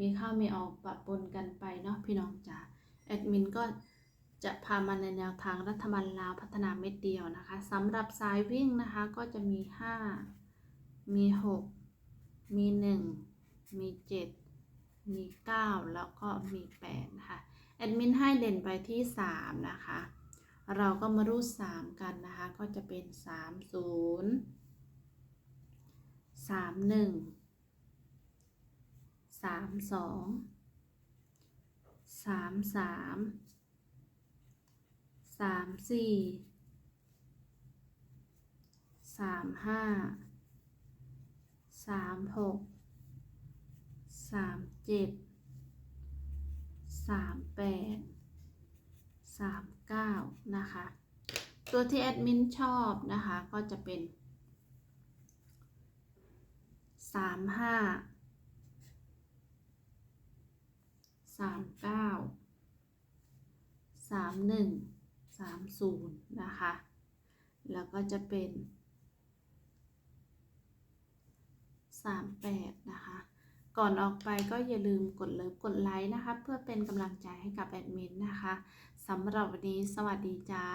มีข้าวมีออกปะปนกันไปเนาะพี่น้องจ๋าแอดมินก็จะพามาในแนวทางรัฐบาลลาวพัฒนาเม็ดเดียวนะคะสำหรับสายวิ่งนะคะก็จะมี 5 มี 6 มี 1 มี 7 มี 9 แล้วก็มี8นะคะแอดมินให้เด่นไปที่ 3 นะคะ เราก็มารูด3กันนะคะ ก็จะเป็น 3 0 3 1 3 2 3 3 3 4 3 5 3 6 3 7 3 8 3 9นะคะ ตัวที่แอดมินชอบนะคะ ก็จะเป็น 3 5 3 9 3 1 3 0นะคะ แล้วก็จะเป็น38นะคะ ก่อนออกไปก็อย่าลืมกดเลิฟกดไลค์นะคะ เพื่อเป็นกำลังใจให้กับแอดมินนะคะสำหรับวันนี้สวัสดีจ้า